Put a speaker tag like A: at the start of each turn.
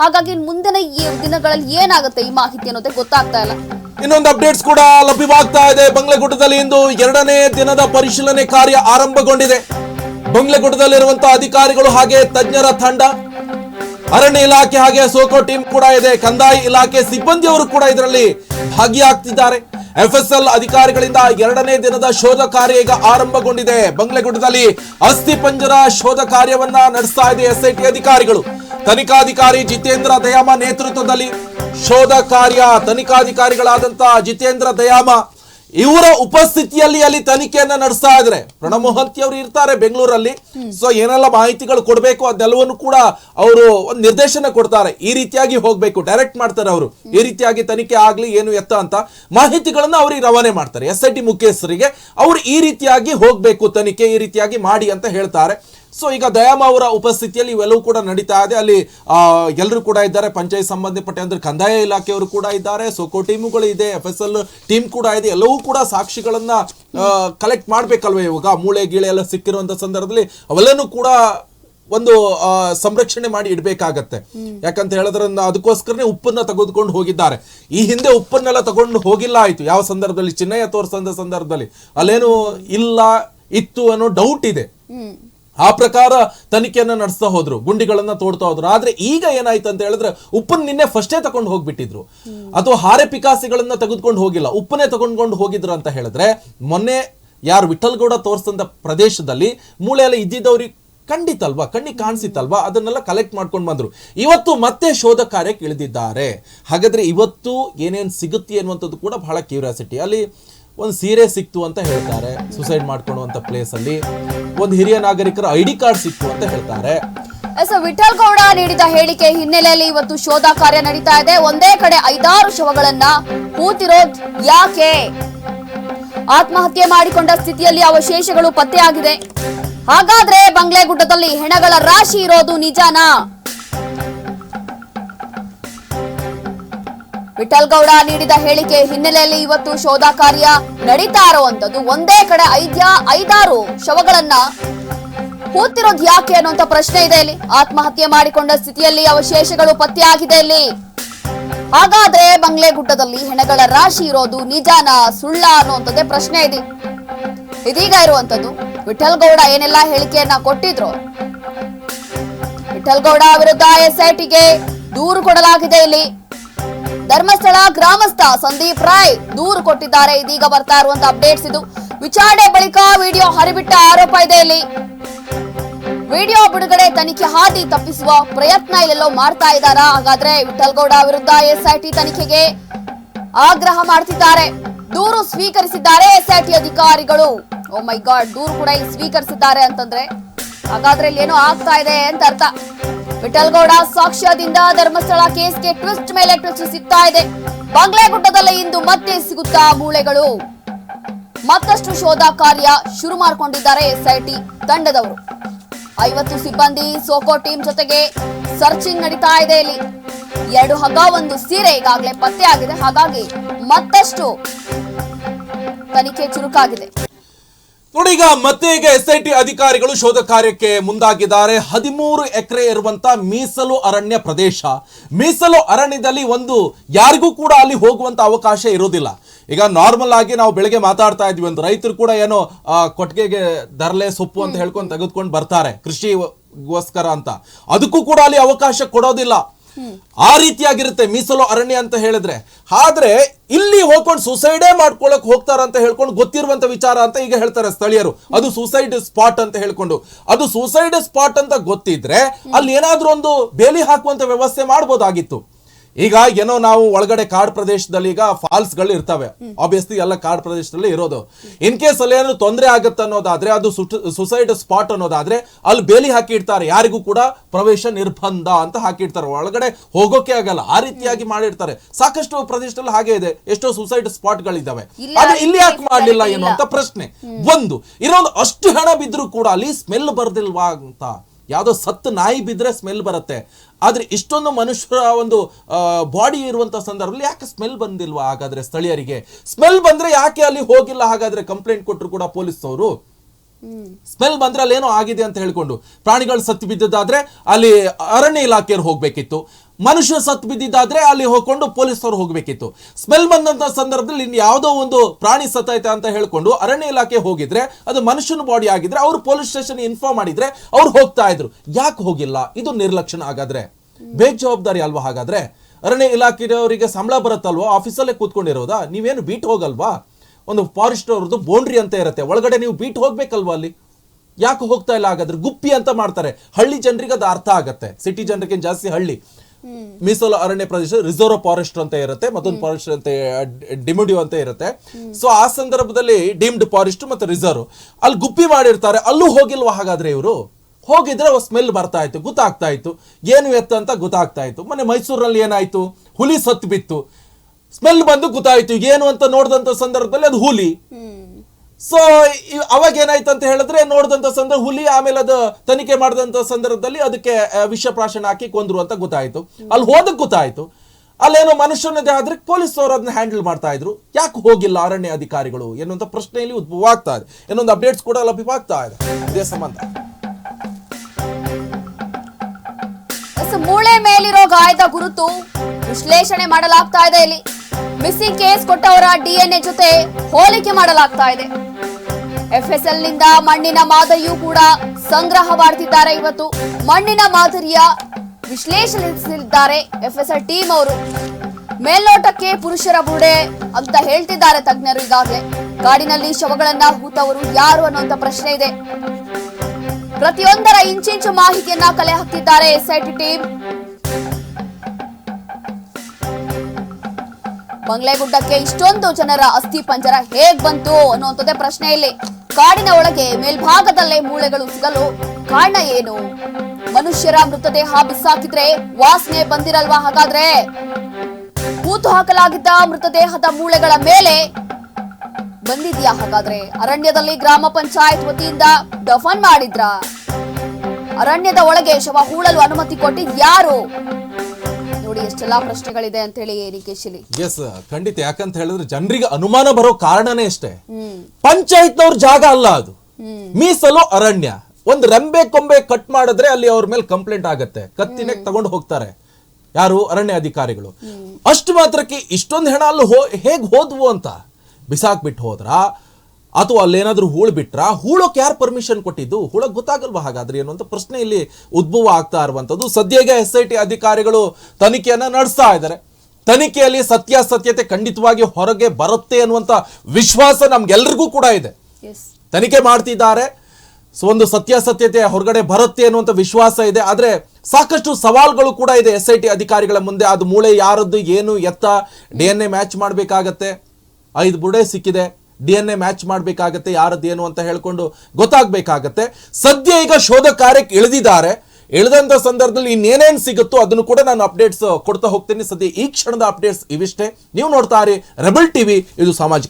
A: ಹಾಗಾಗಿ ಮುಂದಿನ ಈ ದಿನಗಳಲ್ಲಿ ಏನಾಗುತ್ತೆ ಈ ಮಾಹಿತಿ ಅನ್ನೋದೇ ಗೊತ್ತಾಗ್ತಾ ಇಲ್ಲ.
B: ಇನ್ನೊಂದು ಅಪ್ಡೇಟ್ಸ್ ಕೂಡ ಲಭ್ಯವಾಗ್ತಾ ಇದೆ. ಬಂಗ್ಲೆಗುಡ್ಡದಲ್ಲಿ ಇಂದು ಎರಡನೇ ದಿನದ ಪರಿಶೀಲನೆ ಕಾರ್ಯ ಆರಂಭಗೊಂಡಿದೆ. ಬಂಗ್ಲೆಗುಡ್ಡದಲ್ಲಿರುವಂತಹ ಅಧಿಕಾರಿಗಳು ಹಾಗೆ ತಜ್ಞರ ತಂಡ, ಅರಣ್ಯ ಇಲಾಖೆ ಹಾಗೆ ಸೋಕೋ ಟೀಮ್ ಕೂಡ ಇದೆ. ಕಂದಾಯ ಇಲಾಖೆ ಸಿಬ್ಬಂದಿಯವರು ಕೂಡ ಇದರಲ್ಲಿ ಭಾಗಿಯಾಗ್ತಿದ್ದಾರೆ. ಎಫ್ಎಸ್ಎಲ್ ಅಧಿಕಾರಿಗಳಿಂದ ಎರಡನೇ ದಿನದ ಶೋಧ ಕಾರ್ಯ ಈಗ ಆರಂಭಗೊಂಡಿದೆ. ಬಂಗ್ಲೆಗುಡ್ಡದಲ್ಲಿ ಅಸ್ಥಿ ಪಂಜರ ಶೋಧ ಕಾರ್ಯವನ್ನ ನಡೆಸ್ತಾ ಇದೆ ಎಸ್ಐಟಿ ಅಧಿಕಾರಿಗಳು. ತನಿಖಾಧಿಕಾರಿ ಜಿತೇಂದ್ರ ದಯಾಮ ನೇತೃತ್ವದಲ್ಲಿ ಶೋಧ ಕಾರ್ಯ ತನಿಖಾಧಿಕಾರಿಗಳಾದಂತಹ ಜಿತೇಂದ್ರ ದಯಾಮ ಇವರ ಉಪಸ್ಥಿತಿಯಲ್ಲಿ ಅಲ್ಲಿ ತನಿಖೆಯನ್ನ ನಡೆಸ್ತಾ ಇದ್ರೆ ಪ್ರಣಬ್ ಮೊಹಂತಿ ಅವರು ಇರ್ತಾರೆ ಬೆಂಗಳೂರಲ್ಲಿ. ಸೊ ಏನೆಲ್ಲ ಮಾಹಿತಿಗಳು ಕೊಡಬೇಕು ಅದೆಲ್ಲವನ್ನು ಕೂಡ ಅವರು ಒಂದು ನಿರ್ದೇಶನ ಕೊಡ್ತಾರೆ. ಈ ರೀತಿಯಾಗಿ ಹೋಗ್ಬೇಕು ಡೈರೆಕ್ಟ್ ಮಾಡ್ತಾರೆ ಅವರು. ಈ ರೀತಿಯಾಗಿ ತನಿಖೆ ಆಗ್ಲಿ, ಏನು ಎತ್ತ ಅಂತ ಮಾಹಿತಿಗಳನ್ನ ಅವ್ರಿಗೆ ರವಾನೆ ಮಾಡ್ತಾರೆ. ಎಸ್ ಐ ಟಿ ಮುಖ್ಯಸ್ಥರಿಗೆ ಅವರು ಈ ರೀತಿಯಾಗಿ ಹೋಗ್ಬೇಕು, ತನಿಖೆ ಈ ರೀತಿಯಾಗಿ ಮಾಡಿ ಅಂತ ಹೇಳ್ತಾರೆ. ಸೊ ಈಗ ದಯಾಮ ಅವರ ಉಪಸ್ಥಿತಿಯಲ್ಲಿ ಇವೆಲ್ಲವೂ ಕೂಡ ನಡೀತಾ ಇದೆ. ಅಲ್ಲಿ ಎಲ್ಲರೂ ಕೂಡ ಇದ್ದಾರೆ. ಪಂಚಾಯತ್ ಸಂಬಂಧಪಟ್ಟ ಅಂದ್ರೆ ಕಂದಾಯ ಇಲಾಖೆಯವರು ಕೂಡ ಇದ್ದಾರೆ. ಸೋಕೋ ಟೀಮುಗಳು ಇದೆ ಎಫ್ ಎಸ್ ಎಲ್ ಟೀಮ್ ಕೂಡ ಇದೆ. ಎಲ್ಲವೂ ಕೂಡ ಸಾಕ್ಷಿಗಳನ್ನ ಕಲೆಕ್ಟ್ ಮಾಡ್ಬೇಕಲ್ವೇ ಇವಾಗ? ಮೂಳೆ, ಗೀಳೆ ಎಲ್ಲ ಸಿಕ್ಕಿರುವಂತ ಸಂದರ್ಭದಲ್ಲಿ ಅವೆಲ್ಲನೂ ಕೂಡ ಒಂದು ಸಂರಕ್ಷಣೆ ಮಾಡಿ ಇಡಬೇಕಾಗತ್ತೆ. ಯಾಕಂತ ಹೇಳಿದ್ರೆ ಅದಕ್ಕೋಸ್ಕರನೇ ಉಪ್ಪನ್ನ ತೆಗೆದುಕೊಂಡು ಹೋಗಿದ್ದಾರೆ. ಈ ಹಿಂದೆ ಉಪ್ಪನ್ನೆಲ್ಲ ತಗೊಂಡು ಹೋಗಿಲ್ಲ ಆಯ್ತು. ಯಾವ ಸಂದರ್ಭದಲ್ಲಿ? ಚಿನ್ನಯ್ಯ ತೋರಿಸಂದ ಸಂದರ್ಭದಲ್ಲಿ ಅಲ್ಲೇನು ಇಲ್ಲ, ಇತ್ತು ಅನ್ನೋ ಡೌಟ್ ಇದೆ. ಆ ಪ್ರಕಾರ ತನಿಖೆಯನ್ನು ನಡೆಸ್ತಾ ಹೋದ್ರು, ಗುಂಡಿಗಳನ್ನ ತೋಡ್ತಾ ಹೋದ್ರು. ಆದ್ರೆ ಈಗ ಏನಾಯ್ತು ಅಂತ ಹೇಳಿದ್ರೆ ಉಪ್ಪನ್ನ ನಿನ್ನೆ ಫಸ್ಟೇ ತಗೊಂಡು ಹೋಗ್ಬಿಟ್ಟಿದ್ರು. ಅಥವಾ ಹಾರೆ ಪಿಕಾಸಿಗಳನ್ನ ತೆಗೆದುಕೊಂಡು ಹೋಗಿಲ್ಲ, ಉಪ್ಪನ್ನೇ ತಗೊಂಡ್ಕೊಂಡು ಹೋಗಿದ್ರು ಅಂತ ಹೇಳಿದ್ರೆ ಮೊನ್ನೆ ಯಾರು ವಿಠಲ್ಗೌಡ ತೋರಿಸಿದ ಪ್ರದೇಶದಲ್ಲಿ ಮೂಳೆ ಎಲ್ಲ ಇದ್ದಿದ್ದವ್ರಿಗೆ ಖಂಡಿತಲ್ವಾ, ಕಣ್ಣಿಗೆ ಕಾಣಿಸಿತ್ತಲ್ವಾ? ಅದನ್ನೆಲ್ಲ ಕಲೆಕ್ಟ್ ಮಾಡ್ಕೊಂಡು ಬಂದ್ರು. ಇವತ್ತು ಮತ್ತೆ ಶೋಧ ಕಾರ್ಯಕ್ಕೆ ಇಳಿದಿದ್ದಾರೆ ಹಾಗಾದ್ರೆ ಇವತ್ತು ಏನೇನು ಸಿಗುತ್ತೆ ಅನ್ನುವಂಥದ್ದು ಕೂಡ ಬಹಳ ಕ್ಯೂರಿಯಾಸಿಟಿ ಅಲ್ಲಿ ಒಂದು ಸೀರೆ ಸಿಕ್ತು ಅಂತ ಹೇಳ್ತಾರೆ ಸುಸೈಡ್ ಮಾಡ್ಕೊಳ್ಳುವಂಥ ಪ್ಲೇಸ್ ಅಲ್ಲಿ. ಒಂದು ಹಿರಿಯ ನಾಗರಿಕರ ಐಡಿ ಕಾರ್ಡ್ ಸಿಕ್ತು ಅಂತ ಹೇಳ್ತಾರೆ.
A: ಎಸ್ ವಿಠಲ್ ಗೌಡ ನೀಡಿದ ಹೇಳಿಕೆ ಹಿನ್ನೆಲೆಯಲ್ಲಿ ಇವತ್ತು ಶೋಧ ಕಾರ್ಯ ನಡೀತಾ ಇದೆ. ಒಂದೇ ಕಡೆ ಐದಾರು ಶವಗಳನ್ನ ಕೂತಿರೋದ್ ಯಾಕೆ? ಆತ್ಮಹತ್ಯೆ ಮಾಡಿಕೊಂಡ ಸ್ಥಿತಿಯಲ್ಲಿ ಅವಶೇಷಗಳು ಪತ್ತೆಯಾಗಿದೆ. ಹಾಗಾದ್ರೆ ಬಂಗ್ಲೆ ಗುಡ್ಡದಲ್ಲಿ ಹೆಣಗಳ ರಾಶಿ ಇರೋದು ನಿಜಾನಾ? ವಿಠಲ್ ಗೌಡ ನೀಡಿದ ಹೇಳಿಕೆ ಹಿನ್ನೆಲೆಯಲ್ಲಿ ಇವತ್ತು ಶೋಧ ಕಾರ್ಯ ನಡೀತಾ ಇರುವಂತದ್ದು ಒಂದೇ ಕಡೆ ಐದ್ಯಾ, ಐದಾರು ಶವಗಳನ್ನ ಕೂತಿರೋದು ಯಾಕೆ ಅನ್ನುವಂತ ಪ್ರಶ್ನೆ ಇದೆ ಇಲ್ಲಿ. ಆತ್ಮಹತ್ಯೆ ಮಾಡಿಕೊಂಡ ಸ್ಥಿತಿಯಲ್ಲಿ ಅವಶೇಷಗಳು ಪತ್ತೆಯಾಗಿದೆ ಇಲ್ಲಿ. ಹಾಗಾದ್ರೆ ಬಂಗ್ಲೆಗುಡ್ಡದಲ್ಲಿ ಹೆಣಗಳ ರಾಶಿ ಇರೋದು ನಿಜಾನ, ಸುಳ್ಳ ಅನ್ನುವಂಥದ್ದೇ ಪ್ರಶ್ನೆ ಇದೆ. ಇದೀಗ ಇರುವಂತದ್ದು ವಿಠಲ್ ಗೌಡ ಏನೆಲ್ಲ ಹೇಳಿಕೆಯನ್ನ ಕೊಟ್ಟಿದ್ರು? ವಿಠಲ್ ಗೌಡ ವಿರುದ್ಧ ಎಸ್ಐಟಿಗೆ ದೂರು ಕೊಡಲಾಗಿದೆ ಇಲ್ಲಿ. ಧರ್ಮಸ್ಥಳ ಗ್ರಾಮಸ್ಥ ಸಂದೀಪ್ ರಾಯ್ ದೂರು ಕೊಟ್ಟಿದ್ದಾರೆ. ಇದೀಗ ಬರ್ತಾ ಇರುವಂತ ಅಪ್ಡೇಟ್ಸ್ ಇದು. ವಿಚಾರಣೆ ಬಳಿಕ ವಿಡಿಯೋ ಹರಿಬಿಟ್ಟ ಆರೋಪ ಇದೆ ಇಲ್ಲಿ. ವಿಡಿಯೋ ಬಿಡುಗಡೆ ತನಿಖೆ ಹಾದಿ ತಪ್ಪಿಸುವ ಪ್ರಯತ್ನ ಇಲ್ಲೆಲ್ಲೋ ಮಾಡ್ತಾ ಇದ್ದಾರಾ? ಹಾಗಾದ್ರೆ ವಿಠಲ್ಗೌಡ ವಿರುದ್ಧ ಎಸ್ಐಟಿ ತನಿಖೆಗೆ ಆಗ್ರಹ ಮಾಡ್ತಿದ್ದಾರೆ. ದೂರು ಸ್ವೀಕರಿಸಿದ್ದಾರೆ ಎಸ್ಐಟಿ ಅಧಿಕಾರಿಗಳು. ಓ ಮೈ ಗಾಡ್, ದೂರು ಕೂಡ ಸ್ವೀಕರಿಸಿದ್ದಾರೆ ಅಂತಂದ್ರೆ. ಹಾಗಾದ್ರೆ ಇಲ್ಲಿ ಏನೋ ಆಗ್ತಾ ಇದೆ ಅಂತ ಅರ್ಥ. ವಿಠಲ್ ಗೌಡ ಸಾಕ್ಷ್ಯದಿಂದ ಧರ್ಮಸ್ಥಳ ಕೇಸ್ಗೆ ಟ್ವಿಸ್ಟ್ ಮೇಲೆ ಟ್ವಿಸ್ಟ್ ಸಿಗ್ತಾ ಇದೆ. ಬಂಗ್ಲೆಗುಡ್ಡದಲ್ಲಿ ಇಂದು ಮತ್ತೆ ಸಿಗುತ್ತಾ ಮೂಳೆಗಳು? ಮತ್ತಷ್ಟು ಶೋಧ ಕಾರ್ಯ ಶುರು ಮಾಡಿಕೊಂಡಿದ್ದಾರೆ ಎಸ್ಐಟಿ ತಂಡದವರು. ಐವತ್ತು ಸಿಬ್ಬಂದಿ ಸೋಕೋ ಟೀಮ್ ಜೊತೆಗೆ ಸರ್ಚಿಂಗ್ ನಡೀತಾ ಇದೆ ಇಲ್ಲಿ. ಎರಡು ಹಗ್ಗ, ಒಂದು ಸೀರೆ ಈಗಾಗಲೇ ಪತ್ತೆಯಾಗಿದೆ. ಹಾಗಾಗಿ ಮತ್ತಷ್ಟು ತನಿಖೆ ಚುರುಕಾಗಿದೆ.
B: ನೋಡಿ ಈಗ ಮತ್ತೆ ಈಗ ಎಸ್ ಐ ಟಿ ಅಧಿಕಾರಿಗಳು ಶೋಧ ಕಾರ್ಯಕ್ಕೆ ಮುಂದಾಗಿದ್ದಾರೆ. ಹದಿಮೂರು ಎಕರೆ ಇರುವಂತ ಮೀಸಲು ಅರಣ್ಯ ಪ್ರದೇಶ. ಮೀಸಲು ಅರಣ್ಯದಲ್ಲಿ ಒಂದು ಯಾರಿಗೂ ಕೂಡ ಅಲ್ಲಿ ಹೋಗುವಂತ ಅವಕಾಶ ಇರೋದಿಲ್ಲ ಈಗ ನಾರ್ಮಲ್ ಆಗಿ ನಾವು ಬೆಳಗ್ಗೆ ಮಾತಾಡ್ತಾ ಇದ್ವಿ ಒಂದು ರೈತರು ಕೂಡ ಏನೋ ಕೊಟ್ಟಿಗೆಗೆ ದರ್ಲೆ ಸೊಪ್ಪು ಅಂತ ಹೇಳ್ಕೊಂಡು ತೆಗೆದುಕೊಂಡು ಬರ್ತಾರೆ ಕೃಷಿಗೋಸ್ಕರ ಅಂತ. ಅದಕ್ಕೂ ಕೂಡ ಅಲ್ಲಿ ಅವಕಾಶ ಕೊಡೋದಿಲ್ಲ. ಆ ರೀತಿಯಾಗಿರುತ್ತೆ ಮೀಸಲು ಅರಣ್ಯ ಅಂತ ಹೇಳಿದ್ರೆ. ಆದ್ರೆ ಇಲ್ಲಿ ಹೋಗ್ಕೊಂಡು ಸುಸೈಡೇ ಮಾಡ್ಕೊಳಕ್ ಹೋಗ್ತಾರ ಅಂತ ಹೇಳ್ಕೊಂಡು ಗೊತ್ತಿರುವಂತ ವಿಚಾರ ಅಂತ ಈಗ ಹೇಳ್ತಾರೆ ಸ್ಥಳೀಯರು. ಅದು ಸೂಸೈಡ್ ಸ್ಪಾಟ್ ಅಂತ ಹೇಳ್ಕೊಂಡು. ಅದು ಸೂಸೈಡ್ ಸ್ಪಾಟ್ ಅಂತ ಗೊತ್ತಿದ್ರೆ ಅಲ್ಲಿ ಏನಾದ್ರೂ ಒಂದು ಬೇಲಿ ಹಾಕುವಂತ ವ್ಯವಸ್ಥೆ ಮಾಡ್ಬೋದಾಗಿತ್ತು. ಈಗ ಏನೋ ನಾವು ಒಳಗಡೆ ಕಾಡ್ ಪ್ರದೇಶದಲ್ಲಿ ಈಗ ಫಾಲ್ಸ್ಗಳು ಇರ್ತವೆ. ಆಬ್ವಿಯಸ್ಲಿ ಎಲ್ಲ ಕಾಡ್ ಪ್ರದೇಶದಲ್ಲಿ ಇರೋದು. ಇನ್ ಕೇಸ್ ಅಲ್ಲಿ ಏನಾದ್ರು ತೊಂದರೆ ಆಗುತ್ತೆ ಅನ್ನೋದಾದ್ರೆ ಅದು ಸುಸೈಡ್ ಸ್ಪಾಟ್ ಅನ್ನೋದಾದ್ರೆ ಅಲ್ಲಿ ಬೇಲಿ ಹಾಕಿಡ್ತಾರೆ. ಯಾರಿಗೂ ಕೂಡ ಪ್ರವೇಶ ನಿರ್ಬಂಧ ಅಂತ ಹಾಕಿರ್ತಾರೆ ಒಳಗಡೆ ಹೋಗೋಕೆ ಆಗಲ್ಲ. ಆ ರೀತಿಯಾಗಿ ಮಾಡಿರ್ತಾರೆ. ಸಾಕಷ್ಟು ಪ್ರದೇಶದಲ್ಲಿ ಹಾಗೆ ಇದೆ. ಎಷ್ಟೋ ಸುಸೈಡ್ ಸ್ಪಾಟ್ ಗಳಿದ್ದಾವೆ
A: ಅದು
B: ಆದ್ರೆ ಇಲ್ಲಿ ಯಾಕೆ ಮಾಡಲಿಲ್ಲ
A: ಮಾಡ್ಲಿಲ್ಲ
B: ಏನು ಅಂತ ಪ್ರಶ್ನೆ. ಒಂದು ಇನ್ನೊಂದು ಅಷ್ಟು ಹಣ ಬಿದ್ರು ಕೂಡ ಅಲ್ಲಿ ಸ್ಮೆಲ್ ಬರ್ದಿಲ್ವಾ ಅಂತ. ಯಾವ್ದೋ ಸತ್ತು ನಾಯಿ ಬಿದ್ದರೆ ಸ್ಮೆಲ್ ಬರುತ್ತೆ. ಆದರೆ ಇಷ್ಟೊಂದು ಮನುಷ್ಯರ ಒಂದು ಬಾಡಿ ಇರುವಂಥ ಸಂದರ್ಭದಲ್ಲಿ ಯಾಕೆ ಸ್ಮೆಲ್ ಬಂದಿಲ್ವಾ? ಹಾಗಾದರೆ ಸ್ಥಳೀಯರಿಗೆ. ಸ್ಮೆಲ್ ಬಂದರೆ ಯಾಕೆ ಅಲ್ಲಿ ಹೋಗಿಲ್ಲ? ಹಾಗಾದರೆ ಕಂಪ್ಲೇಂಟ್ ಕೊಟ್ಟರು ಕೂಡ ಪೊಲೀಸ್ನವರು. ಸ್ಮೆಲ್ ಬಂದ್ರೆ ಅಲ್ಲೇನೋ ಆಗಿದೆ ಅಂತ ಹೇಳ್ಕೊಂಡು ಪ್ರಾಣಿಗಳು ಸತ್ತು ಬಿದ್ದದಾದ್ರೆ ಅಲ್ಲಿ ಅರಣ್ಯ ಇಲಾಖೆಯವ್ರು ಹೋಗ್ಬೇಕಿತ್ತು. ಮನುಷ್ಯ ಸತ್ತು ಬಿದ್ದಿದ್ದಾದ್ರೆ ಅಲ್ಲಿ ಹೋಗ್ಕೊಂಡು ಪೊಲೀಸರು ಹೋಗಬೇಕಿತ್ತು. ಸ್ಮೆಲ್ ಬಂದಂತ ಸಂದರ್ಭದಲ್ಲಿ ಇನ್ ಯಾವುದೋ ಒಂದು ಪ್ರಾಣಿ ಸತ್ತೈತೆ ಅಂತ ಹೇಳ್ಕೊಂಡು ಅರಣ್ಯ ಇಲಾಖೆ ಹೋಗಿದ್ರೆ, ಅದು ಮನುಷ್ಯನ ಬಾಡಿ ಆಗಿದ್ರೆ, ಅವರು ಪೊಲೀಸ್ ಸ್ಟೇಷನ್ ಇನ್ಫಾರ್ಮ್ ಮಾಡಿದ್ರೆ ಅವ್ರು ಹೋಗ್ತಾ ಇದ್ರು. ಯಾಕೆ ಹೋಗಿಲ್ಲ? ಇದು ನಿರ್ಲಕ್ಷಣ ಹಾಗಾದ್ರೆ. ಬೇಜವಾಬ್ದಾರಿ ಅಲ್ವಾ ಹಾಗಾದ್ರೆ? ಅರಣ್ಯ ಇಲಾಖೆಯವರಿಗೆ ಸಂಬಳ ಬರುತ್ತಲ್ವಾ? ಆಫೀಸಲ್ಲೇ ಕೂತ್ಕೊಂಡಿರೋದಾ? ನೀವೇನು ಬೀಟ್ ಹೋಗಲ್ವಾ? ಒಂದು ಫಾರೆಸ್ಟ್ ಅವ್ರದ್ದು ಬೌಂಡ್ರಿ ಅಂತ ಇರುತ್ತೆ. ಒಳಗಡೆ ನೀವು ಬೀಟ್ ಹೋಗ್ಬೇಕಲ್ವಾ ಅಲ್ಲಿ? ಯಾಕೆ ಹೋಗ್ತಾ ಇಲ್ಲ ಹಾಗಾದ್ರೆ? ಗುಪ್ಪಿ ಅಂತ ಮಾಡ್ತಾರೆ. ಹಳ್ಳಿ ಜನರಿಗೆ ಅದು ಅರ್ಥ ಆಗತ್ತೆ. ಸಿಟಿ ಜನರಿಗೆ ಜಾಸ್ತಿ ಹಳ್ಳಿ. ಮೀಸಲು ಅರಣ್ಯ ಪ್ರದೇಶ ರಿಸರ್ವ್ ಫಾರೆಸ್ಟ್ ಅಂತ ಇರುತ್ತೆ ಮತ್ತೊಂದು ಫಾರೆಸ್ಟ್ ಅಂತ ಡಿಮಿಡಿಯೋ ಅಂತ ಇರುತ್ತೆ. ಸೊ ಆ ಸಂದರ್ಭದಲ್ಲಿ ಡೀಮ್ಡ್ ಫಾರೆಸ್ಟ್ ಮತ್ತೆ ರಿಸರ್ವ್. ಅಲ್ಲಿ ಗುಪ್ಪಿ ಮಾಡಿರ್ತಾರೆ ಅಲ್ಲೂ ಹೋಗಿಲ್ವಾ ಹಾಗಾದ್ರೆ ಇವರು? ಹೋಗಿದ್ರೆ ಸ್ಮೆಲ್ ಬರ್ತಾ ಇತ್ತು ಗೊತ್ತಾಗ್ತಾ ಇತ್ತು. ಏನು ಎತ್ತ ಅಂತ ಗೊತ್ತಾಗ್ತಾ ಇತ್ತು. ಮೊನ್ನೆ ಮೈಸೂರಲ್ಲಿ ಏನಾಯ್ತು? ಹುಲಿ ಸತ್ತು ಬಿತ್ತು. ಸ್ಮೆಲ್ ಬಂದು ಗೊತ್ತಾಯ್ತು ಏನು ಅಂತ ನೋಡಿದಂತ ಸಂದರ್ಭದಲ್ಲಿ ಅದು ಹುಲಿ. ಸೊ ಅವಾಗ ಏನಾಯ್ತು ಅಂತ ಹೇಳಿದ್ರೆ ನೋಡಿದಂತ ಸಂದರ್ಭ ಹುಲಿ ಆಮೇಲೆ ಅದು ತನಿಖೆ ಮಾಡಿದಂತ ಸಂದರ್ಭದಲ್ಲಿ ಅದಕ್ಕೆ ವಿಷ ಪ್ರಾಶನ ಹಾಕಿ ಕೊಂದ್ರು ಅಂತ ಗೊತ್ತಾಯ್ತು. ಅಲ್ಲಿ ಹೋದಕ್ ಗೊತ್ತಾಯ್ತು. ಅಲ್ಲೇನೋ ಮನುಷ್ಯನದೇ ಆದ್ರೆ ಪೊಲೀಸ್ ಅವರು ಅದನ್ನ ಹ್ಯಾಂಡಲ್ ಮಾಡ್ತಾ ಇದ್ರು. ಯಾಕೆ ಹೋಗಿಲ್ಲ ಅರಣ್ಯ ಅಧಿಕಾರಿಗಳು ಎನ್ನುವಂತ ಪ್ರಶ್ನೆಯಲ್ಲಿ ಉದ್ಭವ ಆಗ್ತಾ ಇದೆ. ಇನ್ನೊಂದು ಅಪ್ಡೇಟ್ಸ್ ಕೂಡ ಲಭ್ಯವಾಗ್ತಾ ಇದೆ. ಇದೇ ಸಂಬಂಧ.
A: ಮೂಳೆ ಮೇಲಿರೋ ಗಾಯದ ಗುರುತು ವಿಶ್ಲೇಷಣೆ ಮಾಡಲಾಗ್ತಾ ಇದೆ ಇಲ್ಲಿ. ಮಿಸ್ಸಿಂಗ್ ಕೇಸ್ ಕೊಟ್ಟವರ ಡಿಎನ್ಎ ಜೊತೆ ಹೋಲಿಕೆ ಮಾಡಲಾಗ್ತಾ ಇದೆ. ಎಫ್ಎಸ್ಎಲ್ನಿಂದ ಮಣ್ಣಿನ ಮಾದರಿಯೂ ಕೂಡ ಸಂಗ್ರಹ ಮಾಡ್ತಿದ್ದಾರೆ ಇವತ್ತು. ಮಣ್ಣಿನ ಮಾದರಿಯ ವಿಶ್ಲೇಷಿಸಲಿದ್ದಾರೆ ಎಫ್ಎಸ್ಎಲ್ ಟೀಮ್ ಅವರು. ಮೇಲ್ನೋಟಕ್ಕೆ ಪುರುಷರ ಬುಡೆ ಅಂತ ಹೇಳ್ತಿದ್ದಾರೆ ತಜ್ಞರು ಈಗಾಗಲೇ. ಕಾಡಿನಲ್ಲಿ ಶವಗಳನ್ನ ಹೂತವರು ಯಾರು ಅನ್ನುವಂತ ಪ್ರಶ್ನೆ ಇದೆ. ಪ್ರತಿಯೊಂದರ ಇಂಚಿಂಚು ಮಾಹಿತಿಯನ್ನ ಕಲೆ ಹಾಕ್ತಿದ್ದಾರೆ ಎಸ್ಐಟಿ ಟೀಮ್. ಬಂಗ್ಲೆಗುಡ್ಡಕ್ಕೆ ಇಷ್ಟೊಂದು ಜನರ ಅಸ್ಥಿ ಪಂಜರ ಹೇಗ್ ಬಂತು ಅನ್ನುವಂಥದ್ದೇ ಪ್ರಶ್ನೆ ಇಲ್ಲಿ. ಕಾಡಿನ ಒಳಗೆ ಮೇಲ್ಭಾಗದಲ್ಲೇ ಮೂಳೆಗಳು ಸಿಗಲು. ಕಾರಣ ಏನು? ಮನುಷ್ಯರ ಮೃತದೇಹ ಬಿಸಾಕಿದ್ರೆ ವಾಸನೆ ಬಂದಿರಲ್ವಾ ಹಾಗಾದ್ರೆ? ಕೂತು ಹಾಕಲಾಗಿದ್ದ ಮೃತದೇಹದ ಮೂಳೆಗಳ ಮೇಲೆ ಬಂದಿದ್ಯಾ ಹಾಗಾದ್ರೆ? ಅರಣ್ಯದಲ್ಲಿ ಗ್ರಾಮ ಪಂಚಾಯತ್ ವತಿಯಿಂದ ದಫನ್ ಮಾಡಿದ್ರ? ಅರಣ್ಯದ ಒಳಗೆ ಶವ ಹೂಳಲು ಅನುಮತಿ ಕೊಟ್ಟಿದ್ ಯಾರು? ನೋಡಿ ಎಷ್ಟೆಲ್ಲಾ ಪ್ರಶ್ನೆಗಳಿದೆ ಅಂತ ಹೇಳಿ ನಿಕೇಶಿಲಿ
B: ಎಸ್ ಖಂಡಿತ. ಯಾಕಂತ ಹೇಳಿದ್ರೆ ಜನರಿಗೆ ಅನುಮಾನ ಬರೋ ಕಾರಣನೇ ಅಷ್ಟೇ
A: ಪಂಚಾಯತ್
B: ಪಂಚಾಯತ್ನವ್ರ ಜಾಗ ಅಲ್ಲ ಅದು. ಮೀಸಲು ಅರಣ್ಯ. ಒಂದು ರೆಂಬೆ ಕೊಂಬೆ ಕಟ್ ಮಾಡಿದ್ರೆ ಅಲ್ಲಿ ಅವ್ರ ಮೇಲೆ ಕಂಪ್ಲೇಂಟ್ ಆಗತ್ತೆ. ಕತ್ತಿನ ತಗೊಂಡು ಹೋಗ್ತಾರೆ. ಯಾರು? ಅರಣ್ಯ ಅಧಿಕಾರಿಗಳು. ಅಷ್ಟು ಮಾತ್ರಕ್ಕೆ ಇಷ್ಟೊಂದು ಹೆಣ ಅಲ್ಲಿ ಹೇಗೆ ಹೇಗ್ ಹೋದ್ವು ಅಂತ? ಬಿಸಾಕ್ಬಿಟ್ಟು ಹೋದ್ರ? ಅಥವಾ ಅಲ್ಲೇನಾದರೂ ಹೂಳು ಬಿಟ್ರ? ಹೂಳೋಕ್ ಯಾರು ಪರ್ಮಿಷನ್ ಕೊಟ್ಟಿದ್ದು? ಹೂಳಕ್ಕೆ ಗೊತ್ತಾಗಲ್ವಾ ಹಾಗಾದ್ರೆ ಏನು ಅಂತ ಪ್ರಶ್ನೆ ಇಲ್ಲಿ ಉದ್ಭವ ಆಗ್ತಾ ಇರುವಂತದ್ದು ಸದ್ಯಗೆ ಎಸ್ ಐ ಟಿ ಅಧಿಕಾರಿಗಳು ತನಿಖೆಯನ್ನ ನಡೆಸ್ತಾ ಇದ್ದಾರೆ. ತನಿಖೆಯಲ್ಲಿ ಸತ್ಯಾಸತ್ಯತೆ ಖಂಡಿತವಾಗಿ ಹೊರಗೆ ಬರುತ್ತೆ ಅನ್ನುವಂತ ವಿಶ್ವಾಸ ನಮ್ಗೆಲ್ರಿಗೂ ಕೂಡ ಇದೆ. ತನಿಖೆ ಮಾಡ್ತಿದ್ದಾರೆ. ಸೊ ಒಂದು ಸತ್ಯಾಸತ್ಯತೆ ಹೊರಗಡೆ ಬರುತ್ತೆ ಅನ್ನುವಂಥ ವಿಶ್ವಾಸ ಇದೆ. ಆದರೆ ಸಾಕಷ್ಟು ಸವಾಲುಗಳು ಕೂಡ ಇದೆ ಎಸ್ ಐ ಟಿ ಅಧಿಕಾರಿಗಳ ಮುಂದೆ. ಅದು ಮೂಳೆ ಯಾರದ್ದು ಏನು ಎತ್ತ ಡಿ ಎನ್ ಎ ಮ್ಯಾಚ್ ಮಾಡಬೇಕಾಗತ್ತೆ. ಐದು ಬುಡೆ ಸಿಕ್ಕಿದೆ. ಡಿ ಎನ್ ಎ ಮ್ಯಾಚ್ ಮಾಡಬೇಕಾಗತ್ತೆ, ಯಾರದ್ದು ಏನು ಅಂತ ಹೇಳ್ಕೊಂಡು ಗೊತ್ತಾಗಬೇಕಾಗತ್ತೆ. ಸದ್ಯ ಈಗ ಶೋಧ ಕಾರ್ಯಕ್ಕೆ ಇಳಿದಿದ್ದಾರೆ. ಇಳಿದಂಥ ಸಂದರ್ಭದಲ್ಲಿ ಇನ್ನೇನೇನು ಸಿಗುತ್ತೋ ಅದನ್ನು ಕೂಡ ನಾನು ಅಪ್ಡೇಟ್ಸ್ ಕೊಡ್ತಾ ಹೋಗ್ತೀನಿ. ಸದ್ಯ ಈ ಕ್ಷಣದ ಅಪ್ಡೇಟ್ಸ್ ಇವಿಷ್ಟೇ. ನೀವು ನೋಡ್ತಾ ಇರಿ ರೆಬಲ್ ಟಿವಿ, ಇದು ಸಾಮಾಜಿಕ